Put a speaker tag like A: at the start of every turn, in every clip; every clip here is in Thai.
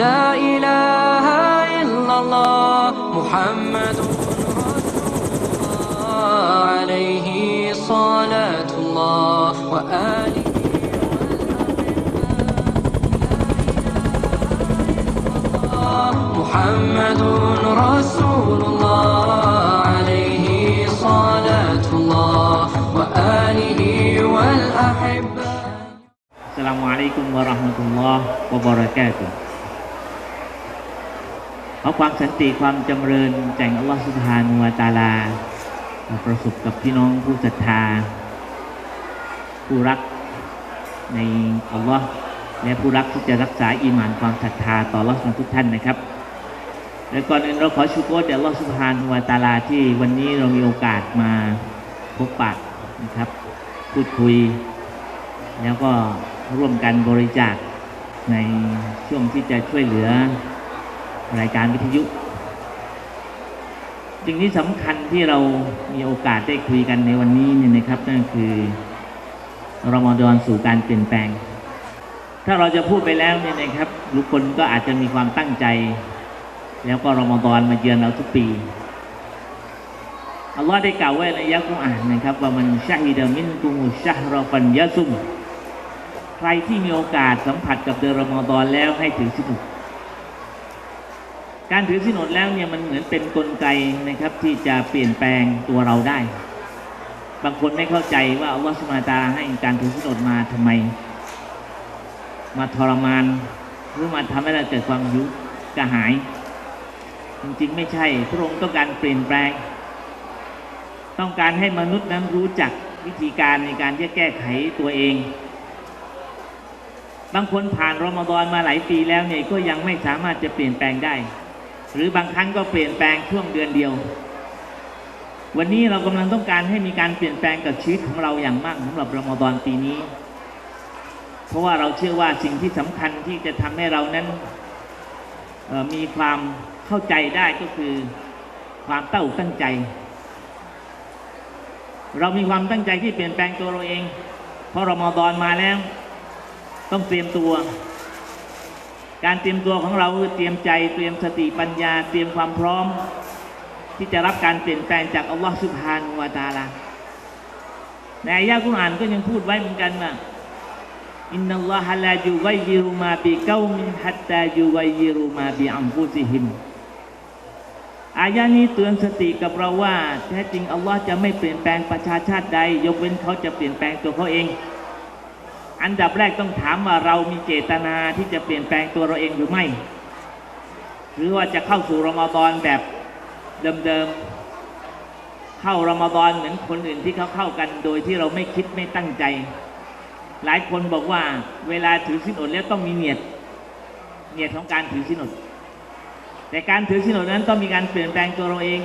A: لا إله إلا الله محمد رسول الله عليه صلاة الله وآله محمد رسول الله عليه صلاة الله وآله والأحبة.
B: السلام عليكم ورحمة الله وبركاته. ขอความสันติความจำเริญจากอัลลอฮ์สุบฮานุวะตาลา ประสบกับพี่น้องผู้ศรัทธา ผู้รักในอัลลอฮ์และผู้รักที่จะรักษาอีหมานความศรัทธาต่ออัลลอฮ์ของทุกท่านนะครับและก่อนอื่นเราขอชูโกรแด่อัลลอฮ์สุบฮานุวะตาลาที่วันนี้เรามีโอกาสมาพบปะนะครับ พูดคุย แล้วก็ร่วมกันบริจาคในช่วงที่จะช่วยเหลือ รายการวิทยุสิ่งที่สำคัญที่เรามีโอกาสได้คุยกันในวันนี้เนี่ยนะครับนั่นคือรอมฎอนสู่การเปลี่ยนแปลง ถ้าเราจะพูดไปแล้วเนี่ยนะครับทุกคนก็อาจจะมีความตั้งใจ แล้วก็รอมฎอนมาเยือนเราทุกปีอัลลอฮ์ได้กล่าวไว้ในยะห์กุรอานนะครับ ว่ามันชาฮิดะมินกุมุชชะฮรอฟันยะซุม ใครที่มีโอกาสสัมผัสกับเดือนรอมฎอนแล้วให้ถือสินอด การถือสินอดแล้วเนี่ยมันเหมือนเป็นนกลไกนะครับที่จะเปลี่ยนแปลงตัวเราได้ บางคนไม่เข้าใจว่าอัลลอฮฺสุบฮาตาให้การถือสินอดมาทำไม มาทรมานหรือมาทำให้เราเกิดความหิวกระหาย จริงๆไม่ใช่ พระองค์ต้องการเปลี่ยนแปลง ต้องการให้มนุษย์นั้นรู้จักวิธีการในการที่จะแก้ไขตัวเอง บางคนผ่านรอมฎอนมาหลายปีแล้วเนี่ยก็ยังไม่สามารถจะเปลี่ยนแปลงได้ หรือบางครั้งก็เปลี่ยนแปลงช่วงเดือนเดียว วันนี้เรากำลังต้องการให้มีการเปลี่ยนแปลงกับชีวิตของเราอย่างมากสำหรับรอมฎอนปีนี้ เพราะว่าเราเชื่อว่าสิ่งที่สำคัญที่จะทำให้เรานั้นมีความเข้าใจได้ก็คือความเต้าตั้งใจ เรามีความตั้งใจที่เปลี่ยนแปลงตัวเราเอง เพราะรอมฎอนมาแล้ว ต้องเตรียมตัว การเตรียมตัวของเราคือเตรียมใจเตรียมสติปัญญา เตรียมความพร้อม ที่จะรับการเปลี่ยนแปลงจากอัลลอฮฺสุบฮานุวาตาลาในอายะห์กุรอานก็ยังพูดไว้เหมือนกันว่าอินนัลลอฮะลายูกัยยิรุมาบิเกามินฮัตตายูกัยยิรุมาบิอัมฟุซิฮิมอายะนี้เตือนสติกับเราว่าแท้จริงอัลลอฮ์จะไม่เปลี่ยนแปลงประชาชาติใด ยกเว้นเขาจะเปลี่ยนแปลงตัวเขาเอง อันดับแรกต้องถามว่าเรามีเจตนาที่จะเปลี่ยนแปลงตัวเราเองหรือไม่ หรือว่าจะเข้าสู่รอมฎอนแบบเดิมๆ เข้ารอมฎอนเหมือนคนอื่นที่เขาเข้ากันโดยที่เราไม่คิดไม่ตั้งใจ หลายคนบอกว่าเวลาถือสินอดแล้วต้องมีเนียดเนียดของการถือสินอดแต่การถือสินอดนั้นต้องมีการเปลี่ยนแปลงตัวเราเอง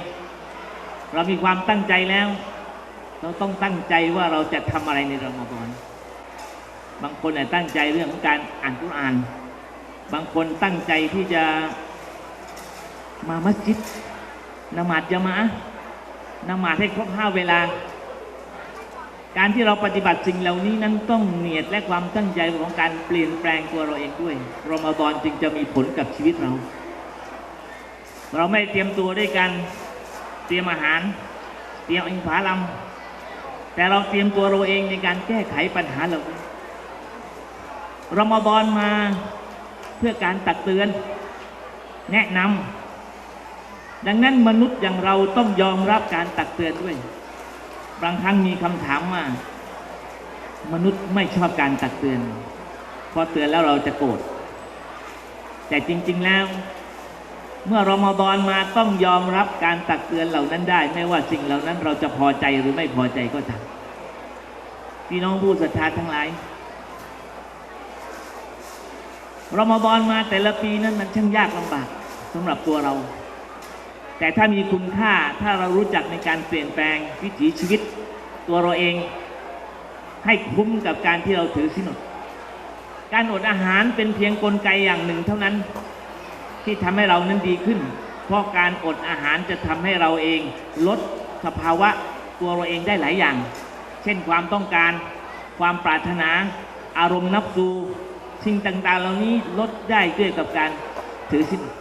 B: เรามีความตั้งใจแล้ว เราต้องตั้งใจว่าเราจะทำอะไรในรอมฎอน บางคนเนี่ยตั้งใจเรื่องของการอ่านกุรอาน บางคนตั้งใจที่จะมามัสยิดนมาดจะมาอะนมาดให้ครบห้าเวลา การที่เราปฏิบัติสิ่งเหล่านี้นั้นต้องเนียดและความตั้งใจของการเปลี่ยนแปลงตัวเราเองด้วยรอมฎอนจึงจะมีผลกับชีวิตเรา เราไม่เตรียมตัวด้วยกันเตรียมอาหาร เตรียมอินผาลัมแต่เราเตรียมตัวเราเองในการแก้ไขปัญหาเหล่านี้ รมฎอนมาเพื่อการตักเตือน แนะนำดังนั้นมนุษย์อย่างเราต้องยอมรับการตักเตือนด้วย บางครั้งมีคำถามว่ามนุษย์ไม่ชอบการตักเตือนพอเตือนแล้วเราจะโกรธแต่จริง ๆแล้ว เมื่อรอมฎอนมาต้องยอมรับการตักเตือนเหล่านั้นได้ ไม่ว่าสิ่งเหล่านั้นเราจะพอใจหรือไม่พอใจก็ตามพี่น้องผู้ศรัทธาทั้งหลาย รอมฎอนมาแต่ละปีนั้นมันช่างยากลำบากสำหรับตัวเรา แต่ถ้ามีคุณค่าถ้าเรารู้จักในการเปลี่ยนแปลงวิถีชีวิต ตัวเราเอง ให้คุ้มกับการที่เราถือสินอดการอดอาหารเป็นเพียงกลไกอย่างหนึ่งเท่านั้นที่ทำให้เรานั้นดีขึ้น เพราะการอดอาหารจะทำให้เราเองลดสภาวะตัวเราเองได้หลายอย่าง เช่นความต้องการ ความปรารถนา อารมณ์นับสู สิ่งต่างๆ เหล่านี้ลดได้ด้วยกับการถือศีลอด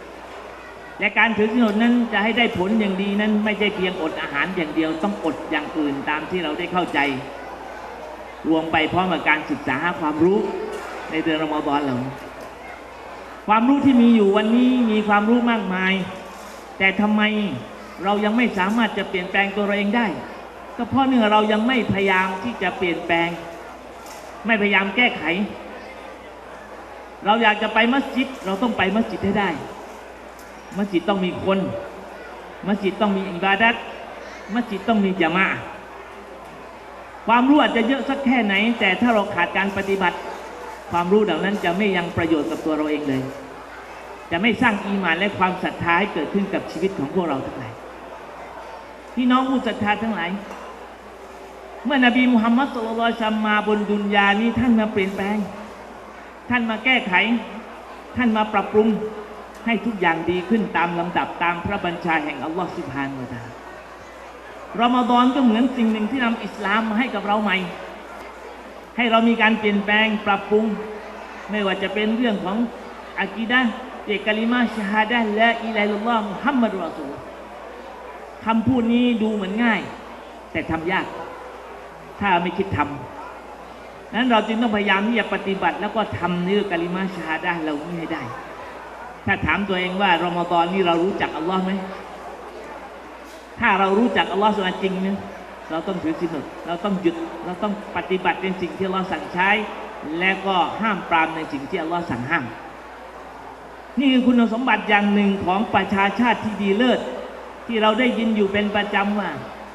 B: และการถือศีลอดนั้นจะให้ได้ผลอย่างดีนั้น ไม่ใช่เพียงอดอาหารอย่างเดียว ต้องอดอย่างอื่นตามที่เราได้เข้าใจ รวมไปพร้อมกับการศึกษาหาความรู้ในเดือนรอมฎอนเหล่านี้ความรู้ที่มีอยู่วันนี้มีความรู้มากมาย แต่ทำไมเรายังไม่สามารถจะเปลี่ยนแปลงตัวเราเองได้ ก็เพราะเนื่องเรายังไม่พยายามที่จะเปลี่ยนแปลง ไม่พยายามแก้ไข เราอยากจะไปมัสยิด เราต้องไปมัสยิดให้ได้ มัสยิดต้องมีคน มัสยิดต้องมีอิบาดัตมัสยิดต้องมีจามะความรู้อาจจะเยอะสักแค่ไหน แต่ถ้าเราขาดการปฏิบัติ ความรู้เหล่านั้นจะไม่ยังประโยชน์กับตัวเราเองเลย จะไม่สร้างอีหมานและความศรัทธาให้เกิดขึ้นกับชีวิตของพวกเราทั้งหลายพี่น้องผู้ศรัทธาทั้งหลายเมื่อนบีมุฮัมมัดสุลลัลซัมมาบนดุนยานี้ท่านมาเปลี่ยนแปลง ท่านมาแก้ไข ท่านมาปรับปรุงให้ทุกอย่างดีขึ้นตามลำดับตามพระบัญชาแห่งอัลลอฮฺสุบฮานวะตาลรอมฎอนก็เหมือนสิ่งหนึ่งที่นำอิสลามมาให้กับเราใหม่ ให้เรามีการเปลี่ยนแปลงปรับปรุง ไม่ว่าจะเป็นเรื่องของอากีดะเจกลิมาชาฮาดะและอิลัยลุลลอฮ์มุฮัมมัดุรอซูลคำพูดนี้ดูเหมือนง่าย แต่ทำยาก ถ้าไม่คิดทำ นั้นเราจึงต้องพยายามที่จะปฏิบัติแล้วก็ทำเนื้อกะลิมาชาฮาดะห์เหล่านี้ให้ได้ ถ้าถามตัวเองว่ารอมฎอนนี้เรารู้จักอัลลอฮ์ไหมถ้าเรารู้จักอัลลอฮ์สุนจริงเนี่ยเราต้องถือศีลอดเราต้องหยุด เราต้องปฏิบัติในสิ่งที่อัลลอฮ์สั่งใช้ และก็ห้ามปรามในสิ่งที่อัลลอฮ์สั่งห้าม นี่คือคุณสมบัติอย่างหนึ่งของประชาชาติที่ดีเลิศ ที่เราได้ยินอยู่เป็นประจำว่า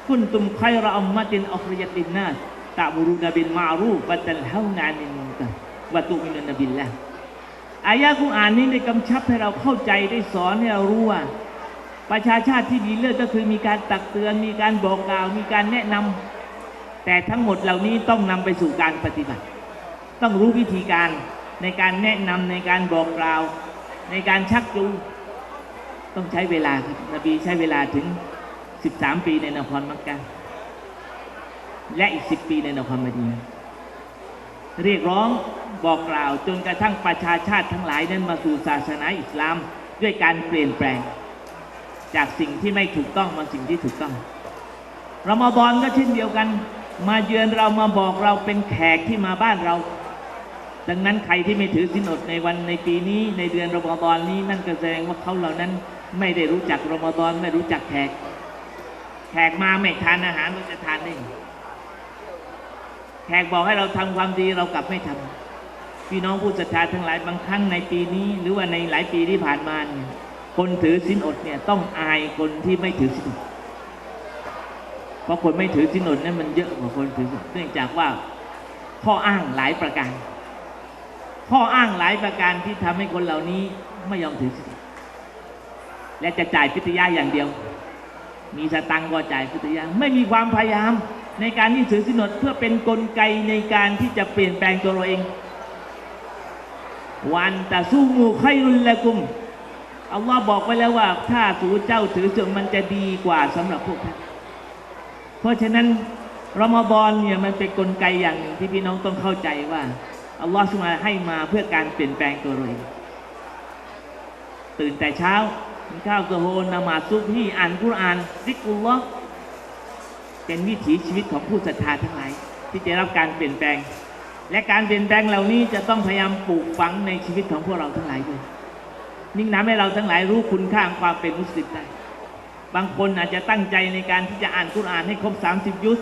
B: คุณตุมไคราอัมมะตินอัฟริยตินนาส ตะบูรุนบินมารูฟะตัลฮาวนานินมุนกะวะตุมินนบิลละอายะกุรอานนี้ได้กำชับให้เราเข้าใจได้สอนให้เรารู้ว่า ประชาชาติที่ดีเลิศก็คือมีการตักเตือน มีการบอกกล่าว มีการแนะนำแต่ทั้งหมดเหล่านี้ต้องนำไปสู่การปฏิบัติ ต้องรู้วิธีการในการแนะนำในการบอกกล่าว ในการชักจูงต้องใช้เวลาครับนบีใช้เวลาถึง 13 ปีในนครมักกะ และอีก 10 ปีในนครมดีนเรียกร้องบอกกล่าวจนกระทั่งประชาชาติทั้งหลายนั้นมาสู่ศาสนาอิสลามด้วยการเปลี่ยนแปลง จากสิ่งที่ไม่ถูกต้องมาสิ่งที่ถูกต้องรอมฎอนก็เช่นเดียวกัน มาเยือนเรามาบอกเราเป็นแขกที่มาบ้านเรา ดังนั้นใครที่ไม่ถือสินอดในวันในปีนี้ในเดือนรอมฎอนนี้นั่นก็แสดงว่าเขาเหล่านั้นไม่ได้รู้จักรอมฎอนไม่รู้จักแขก แขกมาไม่ทานอาหารมันจะทานได้ไง ขกบอกให้เราทำความดีเรากลับไม่ทำพี่น้องผู้ศรัทธาทั้งหลายบางครั้งในปีนี้ หรือว่าในหลายปีที่ผ่านมาเนี่ยคนถือสินอดเนี่ยต้องอายคนที่ไม่ถือสินอดเพราะคนไม่ถือสินอดนั้นมันเยอะกว่าคนถือสินอดเนื่องจากว่าข้ออ้างหลายประการ ข้ออ้างหลายประการที่ทำให้คนเหล่านี้ไม่ยอมถือสินอดและจะจ่ายพิทยาอย่างเดียว มีสตังก็จ่ายพิทยาไม่มีความพยายาม ในการที่ถือสินอดเพื่อเป็นนกลไกในการที่จะเปลี่ยนแปลงตัวเราเองวันแตะสู้มูไครุลละกุมอัลลอฮ์บอกไว้แล้วว่า ถ้าสูเจ้าถือศีลมันจะดีกว่าสำหรับพวกท่านเพราะฉะนั้นรอมฎอนเนี่ยมันเป็นนกลไกอย่างหนึ่งที่พี่น้องต้องเข้าใจว่าอัลลอฮ์สุมาให้มาเพื่อการเปลี่ยนแปลงตัวเราเองตื่นแต่เช้ากินข้าวกระโฮนนมาซุบฮีอ่านกุรอานซิกุลลอฮ์ เป็นวิถีชีวิตของผู้ศรัทธาทั้งหลายที่จะรับการเปลี่ยนแปลง และการเปลี่ยนแปลงเหล่านี้จะต้องพยายามปลูกฝังในชีวิตของพวกเราทั้งหลายด้วยยิ่งทำให้เราทั้งหลายรู้คุณค่าของความเป็นมุสลิมได้ บางคนอาจจะตั้งใจในการที่จะอ่านกุรอานให้ครบ 30 ยุส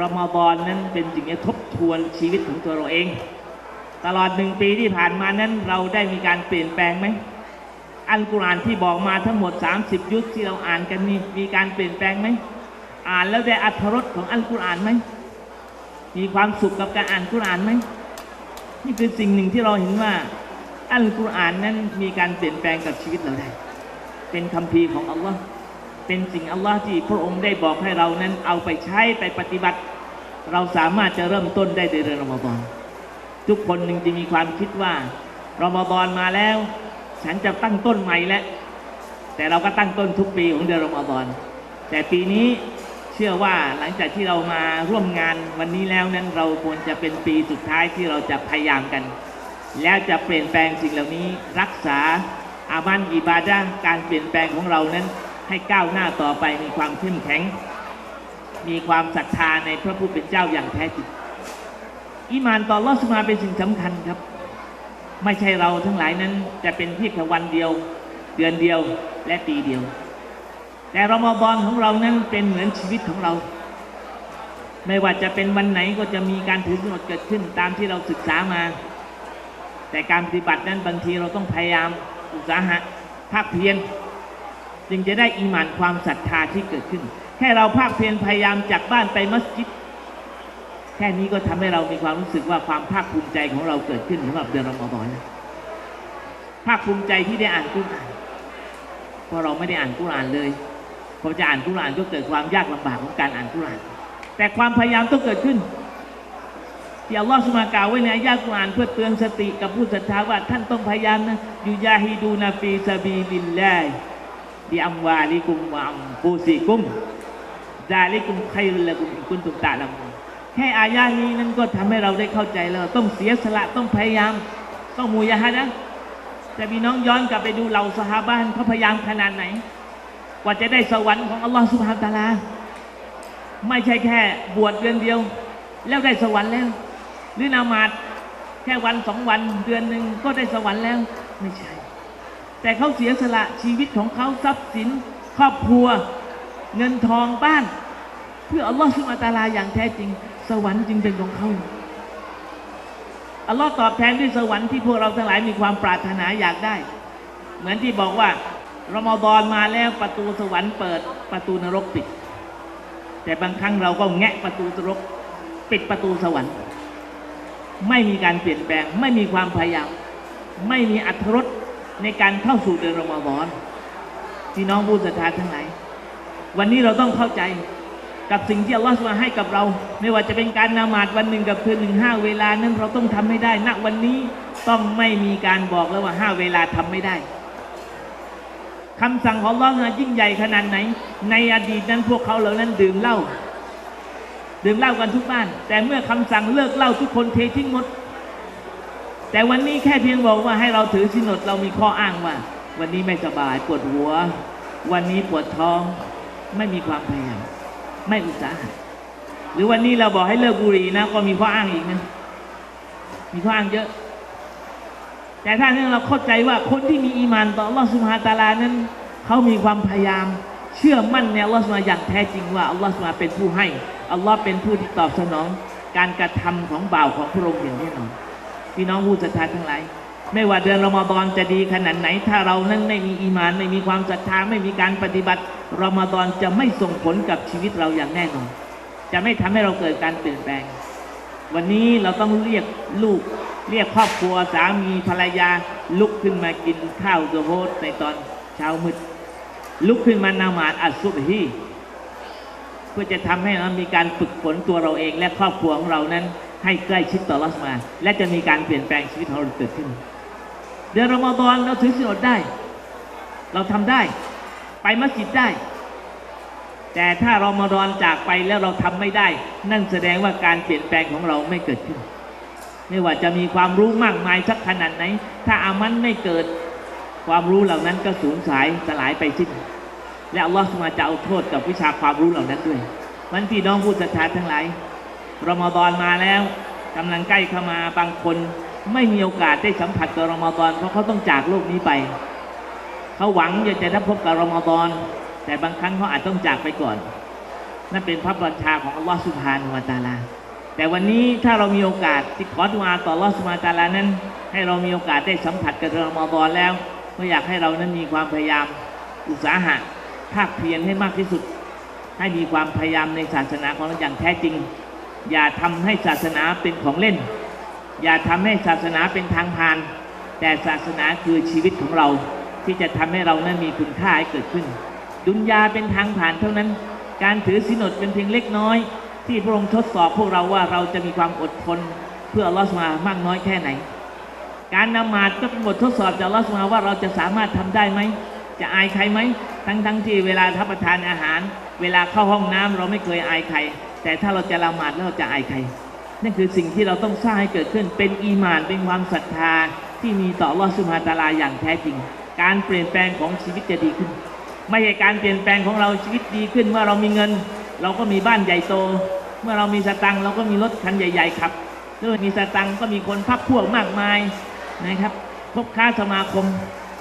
B: รอมฎอนนั้นเป็นสิ่งที่ทบทวนชีวิตของตัวเราเอง ตลอดหนึ่งปีที่ผ่านมานั้นเราได้มีการเปลี่ยนแปลงไหมอัลกุรอานที่บอกมาทั้งหมด 30 ยุสที่เราอ่านกันนี่มีการเปลี่ยนแปลงไหม อ่านแล้วได้อัธรสของอัลกุรอานไหมมีความสุขกับการอ่านกุรอานไหมนี่คือสิ่งหนึ่งที่เราเห็นว่าอัลกุรอานนั้นมีการเปลี่ยนแปลงกับชีวิตเราได้ เป็นคำพีร์ของอัลลอฮ์เป็นสิ่งอัลลอฮ์ที่พระองค์ได้บอกให้เรานั้นเอาไปใช้ไปปฏิบัติ เราสามารถจะเริ่มต้นได้ในเดือนรอมฎอนทุกคนหนึ่งจะมีความคิดว่ารอมฎอนมาแล้ว ฉันจะตั้งต้นใหม่แล้วแต่เราก็ตั้งต้นทุกปีของเดือนรอมฎอนแต่ปีนี้ เชื่อว่าหลังจากที่เรามาร่วมงานวันนี้แล้วนั้นเราควรจะเป็นปีสุดท้ายที่เราจะพยายามกัน แล้วจะเปลี่ยนแปลงสิ่งเหล่านี้รักษาอามันอิบาดะห์การเปลี่ยนแปลงของเรานั้นให้ก้าวหน้าต่อไปมีความเข้มแข็ง มีความศรัทธาในพระผู้เป็นเจ้าอย่างแท้จริงอีหมานต่ออัลอสุบฮาเป็นสิ่งสำคัญครับ ไม่ใช่เราทั้งหลายนั้นจะเป็นเพียงแค่วันเดียว เดือนเดียวและปีเดียว แต่รอมฎอนของเรานั้นเป็นเหมือนชีวิตของเรา ไม่ว่าจะเป็นวันไหนก็จะมีการถือสินดเกิดขึ้นตามที่เราศึกษามา แต่การปฏิบัตินั้นบางทีเราต้องพยายามอุตสาหะภาคเพียรจึงจะได้อีหมานความศรัทธาที่เกิดขึ้น แค่เราภาคเพียรพยายามจากบ้านไปมัสยิด แค่นี้ก็ทำให้เรามีความรู้สึกว่าความภาคภูมิใจของเราเกิดขึ้นสำหรับเดือนรอมฎอนภาคภูมิใจที่ได้อ่านกุรอานเพราะเราไม่ได้อ่านกุรอานเลย อจะอ่านกุรานก็เกิดความยากลำบากของการอ่านกุราน แต่ความพยายามต้องเกิดขึ้นที่อัลลอฮฺสุมากล่าวไว้ในอายะกุรานเพื่อเตือนสติกับผู้ศรัทธาว่าท่านต้องพยายามนะยูยาฮิดูนาฟีซาบีลิลลาฮิอัมวาลิกุมวะอัมฟูซิกุมซาลิกุมไครุลละกุมอินกุนตุมตะละมูนแค่อายะห์นี้นั้นก็ทำให้เราได้เข้าใจแล้วต้องเสียสละต้องพยายาม ต้องมูยาฮะนะแต่พี่น้องย้อนกลับไปดูเหล่าสหาบ้านเขาพยายามขนาดไหน ว่าจะได้สวรรค์ของอัลลอฮฺสุบฮานตะอาลา ไม่ใช่แค่บวชเดือนเดียว แล้วได้สวรรค์แล้ว หรือนามาดแค่วันสองวันเดือนหนึ่งก็ได้สวรรค์แล้ว ไม่ใช่ แต่เขาเสียสละชีวิตของเขาทรัพย์สิน ครอบครัว เงินทองบ้าน เพื่ออัลลอฮฺสุบฮานะฮูวะตะอาลาอย่างแท้จริง สวรรค์จึงเป็นของเขาอัลลอฮ์ตอบแทนด้วยสวรรค์ที่พวกเราทั้งหลายมีความปรารถนาอยากได้ เหมือนที่บอกว่า รอมฎอนมาแล้วประตูสวรรค์เปิดประตูนรกปิด แต่บางครั้งเราก็แงะประตูนรก ปิดประตูสวรรค์ ไม่มีการเปลี่ยนแปลง ไม่มีความพยายาม ไม่มีอัตรสในการเข้าสู่เดือนรอมฎอนพี่น้องผู้ศรัทธาทั้งหลายวันนี้เราต้องเข้าใจกับสิ่งที่อัลลอฮฺมาให้กับเรา ไม่ว่าจะเป็นการนามาดวันหนึ่งกับคืนหนึ่งห้าเวลานั้นเราต้องทำให้ได้ณวันนี้ต้องไม่มีการบอกแล้วว่าห้าเวลาทำไม่ได้ คำสั่งของลลอนะยิ่งใหญ่ขนาดไหน ในอดีตนั้นพวกเขาเหล่านั้นดื่มเหล้าดื่มเหล้ากันทุกบ้าน แต่เมื่อคำสั่งเลิกเหล้าทุกคนเททิ้งหมด แต่วันนี้แค่เพียงบอกว่าให้เราถือสินอดเรามีข้ออ้างว่า วันนี้ไม่สบายปวดหัว วันนี้ปวดท้อง ไม่มีความพยายามไม่อุตสาหะหรือวันนี้เราบอกให้เลิกบุหรี่นะ ก็มีข้ออ้างอีกนะมีข้ออ้างเยอะ แต่ถ้าเนี่ยเราเข้าใจว่าคนที่มีอีมานต่ออัลลอฮฺสุบฮาตาลานั้น เขามีความพยายาม เชื่อมั่นในอัลลอฮฺสุบฮาอย่างแท้จริงว่าอัลลอฮฺสุบฮาเป็นผู้ให้อัลลอฮ์เป็นผู้ที่ตอบสนอง การกระทำของบ่าวของพระองค์อย่างแน่นอนพี่น้องผู้ศรัทธาทั้งหลายไม่ว่าเดือนรอมฎอนจะดีขนาดไหน ถ้าเรานั้นไม่มีอีมาน ไม่มีความศรัทธาไม่มีการปฏิบัติรอมฎอนจะไม่ส่งผลกับชีวิตเราอย่างแน่นอน จะไม่ทำให้เราเกิดการเปลี่ยนแปลง วันนี้เราต้องเรียกลูก เรียกครอบครัวสามีภรรยาลุกขึ้นมากินข้าวโซโฮดในตอนเช้ามืดลุกขึ้นมานามาดอัสซุบฮีเพื่อจะทำให้เรามีการฝึกฝนตัวเราเอง และครอบครัวของเรานั้น ให้ใกล้ชิดต่ออัลลอฮฺมา และจะมีการเปลี่ยนแปลงชีวิตของเราเกิดขึ้น เดือนรอมฎอนเราถือศีลอดได้ เราทำได้ ไปมัสยิดได้ แต่ถ้ารอมฎอนจากไปแล้วเราทำไม่ได้ นั่นแสดงว่าการเปลี่ยนแปลงของเราไม่เกิดขึ้น ไม่ว่าจะมีความรู้มากมายสักขนาดไหน ถ้าอามันไม่เกิดความรู้เหล่านั้นก็สูญสายสลายไปสิ้น และอัลลอฮฺสุมาจะเอาโทษกับวิชาความรู้เหล่านั้นด้วยวันที่น้องผู้ศรัทธาทั้งหลายรอมฎอนมาแล้วกำลังใกล้เข้ามาบางคนไม่มีโอกาสได้สัมผัสกับรอมฎอนเพราะเขาต้องจากโลกนี้ไป เขาหวังอยากจะได้พบกับรอมฎอนแต่บางครั้งเขาอาจต้องจากไปก่อน นั่นเป็นพระบัญชาของอัลลอฮฺสุบฮานุวะตาลา แต่วันนี้ถ้าเรามีโอกาสที่ขอดุอาต่ออัลลอฮฺสุบฮาตาลานั้น ให้เรามีโอกาสได้สัมผัสกับรอมฎอนแล้ว ก็อยากให้เรานั้นมีความพยายามอุตสาหะภาคเพียรให้มากที่สุด ให้มีความพยายามในศาสนาของเราอย่างแท้จริง อย่าทำให้ศาสนาเป็นของเล่น อย่าทำให้ศาสนาเป็นทางผ่าน แต่ศาสนาคือชีวิตของเรา ที่จะทำให้เรานั้นมีคุณค่าให้เกิดขึ้น ดุนยาเป็นทางผ่านเท่านั้น การถือสินอดเป็นเพียงเล็กน้อย ที่พระองค์ทดสอบพวกเราว่าเราจะมีความอดทนเพื่อลอสุบฮานะฮูวะตะอาลามากน้อยแค่ไหน การนมาดก็เป็นบททดสอบจากลอสุบฮาว่าเราจะสามารถทำได้ไหม จะอายใครไหม ทั้งทั้งที่เวลารับประทานอาหาร เวลาเข้าห้องน้ำเราไม่เคยอายใคร แต่ถ้าเราจะละหมาดแล้วเราจะอายใคร นั่นคือสิ่งที่เราต้องสร้างให้เกิดขึ้นเป็นอีมานเป็นความศรัทธาที่มีต่อลอสุบฮาตาลาอย่างแท้จริง การเปลี่ยนแปลงของชีวิตจะดีขึ้น ไม่ใช่การเปลี่ยนแปลงของเราชีวิตดีขึ้นเมื่อเรามีเงิน เราก็มีบ้านใหญ่โต เมื่อเรามีสตังเราก็มีรถคันใหญ่ๆขับเมื่อมีสตังก็มีคนพักพวกมากมายนะครับพบค้าสมาคม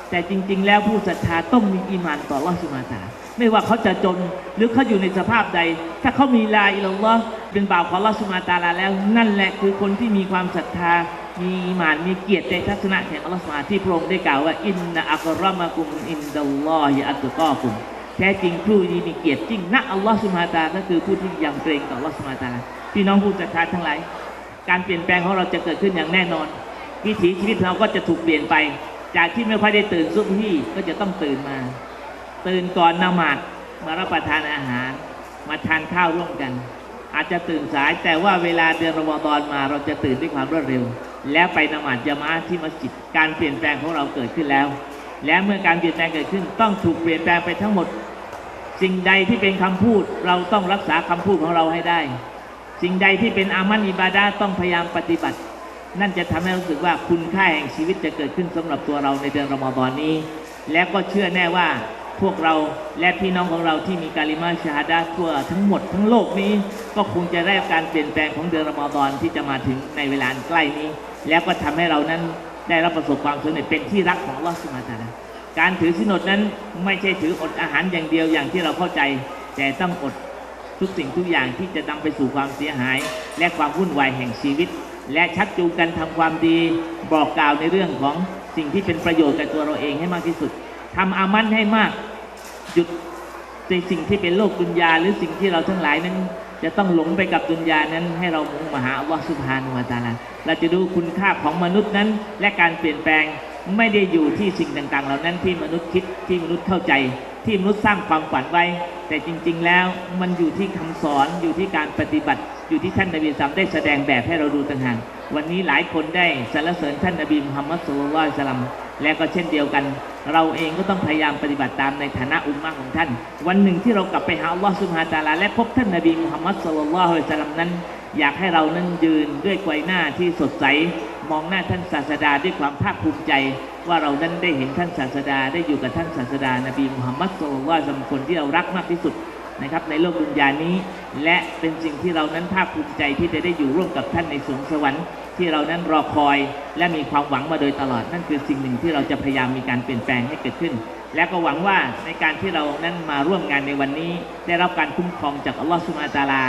B: แต่จริง ๆ แล้วผู้ศรัทธาต้องมีอีมานต่ออัลอสุบฮาตาไม่ว่าเขาจะจนหรือเขาอยู่ในสภาพใด ถ้าเขามีลาอิลลอฮ์เป็นบ่าวของอัลอสุบฮาตาลาแล้ว นั่นแหละคือคนที่มีความศรัทธามีอีมานมีเกียรติในทัศนะแห่งอัลลอฮฺสุบฮาที่พระองค์ได้กล่าวว่าอินนะอักรมะกุมอินดัลลอฮิอัตตุกอกุม แท้จริงผู้ที่มีเกียรติจริงณอัลลอฮฺสุบฮาตาก็คือผู้ที่ยำเกรงต่ออัลลอฮฺสุบฮาตาพี่น้องผู้ศรัทธาทั้งหลายการเปลี่ยนแปลงของเราจะเกิดขึ้นอย่างแน่นอน วิถีชีวิตเราก็จะถูกเปลี่ยนไป จากที่ไม่ค่อยได้ตื่นซุบฮี่ก็จะต้องตื่นมา ตื่นก่อนนมาดมารับประทานอาหาร มาทานข้าวร่วมกัน อาจจะตื่นสายแต่ว่าเวลาเดือนรอมฎอนมาเราจะตื่นด้วยความรวดเร็ว แล้วไปนมาดยะมาอะที่มัสยิดการเปลี่ยนแปลงของเราเกิดขึ้นแล้ว และเมื่อการเปลี่ยนแปลงเกิดขึ้นต้องถูกเปลี่ยนแปลงไปทั้งหมด สิ่งใดที่เป็นคำพูดเราต้องรักษาคำพูดของเราให้ได้ สิ่งใดที่เป็นอามันอิบาดาต้องพยายามปฏิบัติ นั่นจะทำให้รู้สึกว่าคุณค่าแห่งชีวิตจะเกิดขึ้นสำหรับตัวเราในเดือนรอมฎอนนี้ และก็เชื่อแน่ว่าพวกเราและพี่น้องของเราที่มีการิมาชาฮาดาทั่วทั้งหมดทั้งโลกนี้ ก็คงจะได้รับการเปลี่ยนแปลงของเดือนรอมฎอนที่จะมาถึงในเวลาใกล้นี้ แล้วก็ทำให้เรานั้น ได้รับประสบความสำเร็จเป็นที่รักของอัลอสุบฮาตาลาการถือสินอดนั้นไม่ใช่ถืออดอาหารอย่างเดียวอย่างที่เราเข้าใจ แต่ต้องอดทุกสิ่งทุกอย่างที่จะนำไปสู่ความเสียหาย และความวุ่นวายแห่งชีวิต และชักจูงกันทำความดี บอกกล่าวในเรื่องของสิ่งที่เป็นประโยชน์กับตัวเราเองให้มากที่สุดทำอามันให้มากหยุดในสิ่งที่เป็นโลกดุนยาหรือสิ่งที่เราทั้งหลายนั้น จะต้องหลงไปกับดุนยานั้นให้เรามุ่งมาหาอัลลอฮฺสุบฮานุวะตาลาเราจะดูคุณค่าของมนุษย์นั้น และการเปลี่ยนแปลงไม่ได้อยู่ที่สิ่งต่าง ๆ เหล่านั้นที่มนุษย์คิดที่มนุษย์เข้าใจ ที่มนุษย์สร้างความฝันไว้ แต่จริง ๆ แล้วมันอยู่ที่คำสอนอยู่ที่การปฏิบัติ อยู่ที่ท่านนบีสัมได้แสดงแบบให้เราดูต่างหากวันนี้หลายคนได้สรรเสริญท่านนบีมุฮัมมัดสุลลัลลอฮุอะลัยสลัม และก็เช่นเดียวกัน เราเองก็ต้องพยายามปฏิบัติตามในฐานะอุมมะของท่าน วันหนึ่งที่เรากลับไปหาอัลลอฮ์สุบฮานฮะตาลา และพบท่านนบีมุฮัมมัดสุลลัลลอฮุอะลัยฮิวะสัลลัมนั้น อยากให้เรานั้นยืนด้วยกวหน้าที่สดใส มองหน้าท่านศาสดาด้วยความภาคภูมิใจ ว่าเรานั้นได้เห็นท่านศาสดาได้อยู่กับท่านศาสดานบีมุฮัมมัดสุลลัลฮุสัลลัมคนที่เรารักมากที่สุด นะครับในโลกดุนยานี้ และเป็นสิ่งที่เรานั้นภาคภูมิใจที่จะได้อยู่ร่วมกับท่านในสวงสวรรค์ที่เรานั้นรอคอยและมีความหวังมาโดยตลอด นั่นคือสิ่งหนึ่งที่เราจะพยายามมีการเปลี่ยนแปลงให้เกิดขึ้น และก็หวังว่าในการที่เรานั้นมาร่วมงานในวันนี้ ได้รับการคุ้มครองจากอัลลอฮฺสุมานะตาลา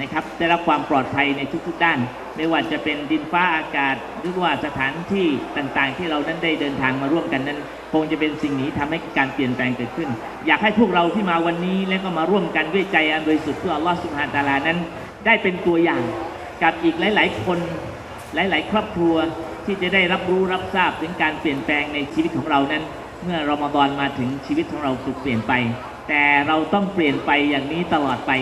B: นะครับได้รับความปลอดภัยในทุกๆด้าน ไม่ว่าจะเป็นดินฟ้าอากาศ หรือว่าสถานที่ต่างๆ ที่เรานั้นได้เดินทางมาร่วมกันนั้น คงจะเป็นสิ่งนี้ทำให้การเปลี่ยนแปลงเกิดขึ้น อยากให้พวกเราที่มาวันนี้และก็มาร่วมกันด้วยใจอันบริสุทธิ์เพื่ออัลลอฮฺสุบฮานตาลานั้น ได้เป็นตัวอย่างกับอีกหลาย ๆ คนหลาย ๆ ครอบครัวที่จะได้รับรู้รับทราบถึงการเปลี่ยนแปลงในชีวิตของเรานั้น เมื่อรอมฎอนมาถึงชีวิตของเราถูกเปลี่ยนไป แต่เราต้องเปลี่ยนไปอย่างนี้ตลอดไป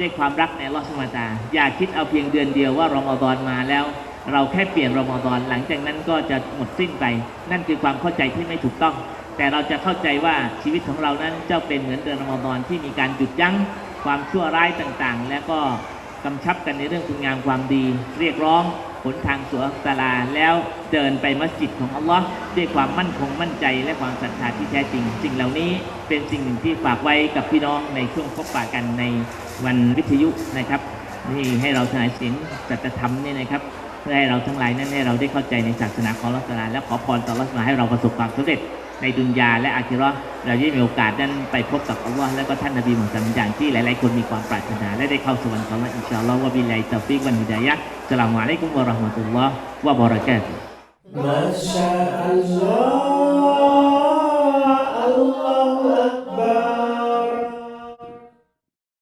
B: ด้วยความรักในอัลอสมาตาลาอย่าคิดเอาเพียงเดือนเดียวว่ารอมฎอนมาแล้ว เราแค่เปลี่ยนรอมฎอนหลังจากนั้นก็จะหมดสิ้นไป นั่นคือความเข้าใจที่ไม่ถูกต้อง แต่เราจะเข้าใจว่าชีวิตของเรานั้นเจ้าเป็นเหมือนเดือนรอมฎอนที่มีการหยุดยั้งความชั่วร้ายต่างๆ และก็กำชับกันในเรื่องคุณงามความดี เรียกร้อง ผลทางสวตาลาแล้วเดินไปมัสยิดของอัลลอฮ์ด้วยความมั่นคงมั่นใจและความศรัทธาที่แท้จริง สิ่งเหล่านี้เป็นสิ่งหนึ่งที่ฝากไว้กับพี่น้องในช่วงพบปะกันในวันวิทยุนะครับนี่ให้เราสนายเสียงสัจธรรมนี่นะครับเพื่อให้เราทั้งหลายนั้นให้เราได้เข้าใจในศาสนาของอัลลอฮฺตะอาลาและขอพรต่ออัลตะอาลาให้เราประสบความสำเร็จ ในดุนยาและอาคิเราะห์เราได้มีโอกาสนั้นไปพบกับอัลลอฮ์และก็ท่านนบีมุฮัมมัดอย่างที่หลาย ๆ คนมีความปรารถนา และได้เข้าสวรรค์ของอัลลอฮ์อินชาอัลลอฮ์วะบิลลาฮิตอฟิกวันฮิดายะฮ์สลามุอะลัยกุมวะเราะห์มะตุลลอฮ์วะบะเราะกาตุฮ์
C: ما شاء الله